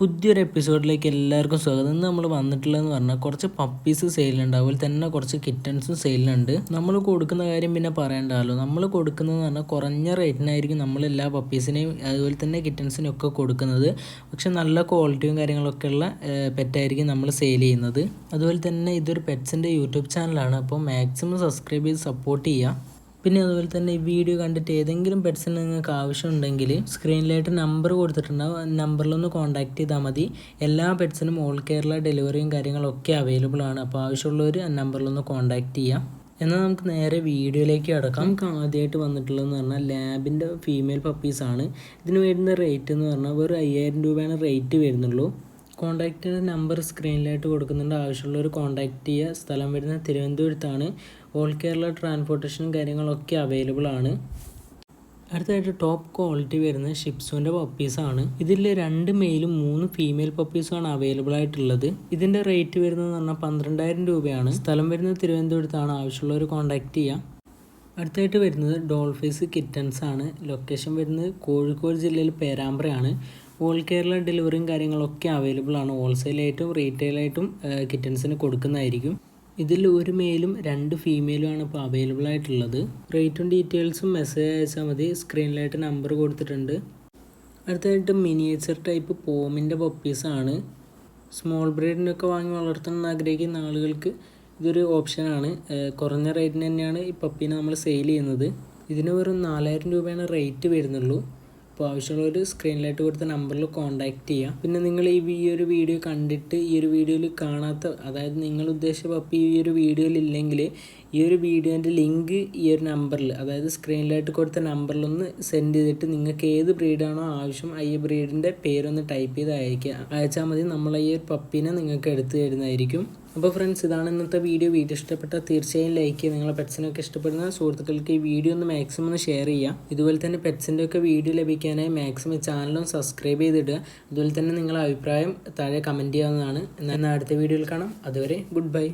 പുതിയൊരു എപ്പിസോഡിലേക്ക് എല്ലാവർക്കും സ്വാഗതം. ഇന്ന് നമ്മൾ വന്നിട്ടുള്ളതെന്ന് പറഞ്ഞാൽ കുറച്ച് പപ്പീസ് സെയിലുണ്ട് അതുപോലെ തന്നെ കുറച്ച് കിറ്റൻസും സെയിലുണ്ട് നമ്മൾ കൊടുക്കുന്ന കാര്യം പിന്നെ പറയണ്ടല്ലോ. നമ്മൾ കൊടുക്കുന്നതെന്ന് പറഞ്ഞാൽ കുറഞ്ഞ റേറ്റിനായിരിക്കും നമ്മൾ എല്ലാ പപ്പീസിനെയും അതുപോലെ തന്നെ കിറ്റൻസിനും ഒക്കെ കൊടുക്കുന്നത്. പക്ഷെ നല്ല ക്വാളിറ്റിയും കാര്യങ്ങളൊക്കെ ഉള്ള പെറ്റായിരിക്കും നമ്മൾ സെയിൽ ചെയ്യുന്നത്. അതുപോലെ തന്നെ ഇതൊരു പെറ്റ്സിന്റെ യൂട്യൂബ് ചാനലാണ് അപ്പോൾ മാക്സിമം സബ്സ്ക്രൈബ് ചെയ്ത് സപ്പോർട്ട് ചെയ്യുക. പിന്നെ അതുപോലെ തന്നെ ഈ വീഡിയോ കണ്ടിട്ട് ഏതെങ്കിലും പെറ്റ്സിന് നിങ്ങൾക്ക് ആവശ്യമുണ്ടെങ്കിൽ സ്ക്രീനിലായിട്ട് നമ്പർ കൊടുത്തിട്ടുണ്ടാവും. നമ്പറിലൊന്ന് കോൺടാക്ട് ചെയ്താൽ മതി. എല്ലാ പെറ്റ്സിനും ഓൾ കേരള ഡെലിവറിയും കാര്യങ്ങളൊക്കെ അവൈലബിൾ ആണ്. അപ്പോൾ ആവശ്യമുള്ളവർ ആ നമ്പറിലൊന്ന് കോൺടാക്ട് ചെയ്യാം. എന്നാൽ നമുക്ക് നേരെ വീഡിയോയിലേക്ക് കിടക്കാം. നമുക്ക് ആദ്യമായിട്ട് വന്നിട്ടുള്ളതെന്ന് പറഞ്ഞാൽ ലാബിന്റെ ഫീമെയിൽ പപ്പീസാണ് ഇതിന് വരുന്ന റേറ്റ് എന്ന് പറഞ്ഞാൽ വെറും അയ്യായിരം രൂപയാണ് റേറ്റ് വരുന്നുള്ളൂ. കോൺടാക്റ്റിന്റെ നമ്പർ സ്ക്രീനിലായിട്ട് കൊടുക്കുന്നുണ്ട്. ആവശ്യമുള്ളവർ കോൺടാക്ട് ചെയ്യുക സ്ഥലം വരുന്നത് തിരുവനന്തപുരത്താണ്. ഓൾ കേരള ട്രാൻസ്പോർട്ടേഷനും കാര്യങ്ങളൊക്കെ അവൈലബിൾ ആണ്. അടുത്തതായിട്ട് ടോപ്പ് ക്വാളിറ്റി വരുന്ന ഷിപ്സുവിന്റെ പപ്പീസാണ് ഇതിൽ രണ്ട് മെയിലും മൂന്ന് ഫീമെയിൽ പപ്പീസുമാണ് അവൈലബിൾ ആയിട്ടുള്ളത്. ഇതിന്റെ റേറ്റ് വരുന്നത് പറഞ്ഞാൽ പന്ത്രണ്ടായിരം രൂപയാണ്. സ്ഥലം വരുന്നത് തിരുവനന്തപുരത്താണ്. ആവശ്യമുള്ളവർ കോൺടാക്ട് ചെയ്യാം. അടുത്തായിട്ട് വരുന്നത് ഡോൾഫീസ് കിറ്റൻസ് ആണ്. ലൊക്കേഷൻ വരുന്നത് കോഴിക്കോട് ജില്ലയിൽ പേരാമ്പ്രയാണ്. ഓൾ കേരള ഡെലിവറിയും കാര്യങ്ങളൊക്കെ അവൈലബിൾ ആണ്. ഹോൾസെയിലായിട്ടും റീറ്റെയിലായിട്ടും കിറ്റൻസിന് കൊടുക്കുന്നതായിരിക്കും. ഇതിൽ ഒരു മെയിലും രണ്ട് ഫീമെയിലും ആണ് ഇപ്പോൾ അവൈലബിൾ ആയിട്ടുള്ളത്. റേറ്റും ഡീറ്റെയിൽസും മെസ്സേജ് അയച്ചാൽ മതി. സ്ക്രീനിലായിട്ട് നമ്പർ കൊടുത്തിട്ടുണ്ട്. അടുത്തതായിട്ട് മിനിയേച്ചർ ടൈപ്പ് പോമിന്റെ പപ്പീസാണ് സ്മോൾ ബ്രീഡിനൊക്കെ വാങ്ങി വളർത്തണമെന്ന് ആഗ്രഹിക്കുന്ന ആളുകൾക്ക് ഇതൊരു ഓപ്ഷനാണ് കുറഞ്ഞ റേറ്റിന് തന്നെയാണ് ഈ പപ്പീനെ നമ്മൾ സെയിൽ ചെയ്യുന്നത്. ഇതിന് വെറും നാലായിരം രൂപയാണ് റേറ്റ് വരുന്നുള്ളൂ. അപ്പോൾ ആവശ്യമുള്ളവർ സ്ക്രീനിലായിട്ട് കൊടുത്ത നമ്പറിൽ കോൺടാക്റ്റ് ചെയ്യാം. പിന്നെ നിങ്ങൾ ഈ ഈ ഒരു വീഡിയോ കണ്ടിട്ട് ഈ ഒരു വീഡിയോയിൽ കാണാത്ത അതായത് നിങ്ങൾ ഉദ്ദേശിച്ച പപ്പി ഈ ഒരു വീഡിയോയിൽ ഇല്ലെങ്കിൽ ഈ ഒരു വീഡിയോന്റെ ലിങ്ക് ഈ ഒരു നമ്പറിൽ അതായത് സ്ക്രീനിലായിട്ട് കൊടുത്ത നമ്പറിലൊന്ന് സെൻഡ് ചെയ്തിട്ട് നിങ്ങൾക്ക് ഏത് ബ്രീഡാണോ ആവശ്യം ഈ ബ്രീഡിന്റെ പേരൊന്ന് ടൈപ്പ് ചെയ്ത് അയക്കുക അയച്ചാൽ മതി. നമ്മൾ ഈ ഒരു പപ്പീനെ നിങ്ങൾക്ക് എടുത്തു തരുന്നതായിരിക്കും. അപ്പോൾ ഫ്രണ്ട്സ് ഇതാണ് ഇന്നത്തെ വീഡിയോ വീഡിയോ ഇഷ്ടപ്പെട്ടാൽ തീർച്ചയായും ലൈക്ക് ചെയ്യുക. നിങ്ങളെ പെറ്റ്സിനൊക്കെ ഇഷ്ടപ്പെടുന്ന സുഹൃത്തുക്കൾക്ക് ഈ വീഡിയോ ഒന്ന് മാക്സിമം ഒന്ന് ഷെയർ ചെയ്യുക. ഇതുപോലെ തന്നെ പെറ്റ്സിന്റെ ഒക്കെ വീഡിയോ ലഭിക്കാനായി മാക്സിമം ചാനലും സബ്സ്ക്രൈബ് ചെയ്തിടുക. അതുപോലെ തന്നെ നിങ്ങളുടെ അഭിപ്രായം താഴെ കമന്റ് ചെയ്യാവുന്നതാണ്. എന്നാൽ അടുത്ത വീഡിയോയിൽ കാണാം. അതുവരെ ഗുഡ് ബൈ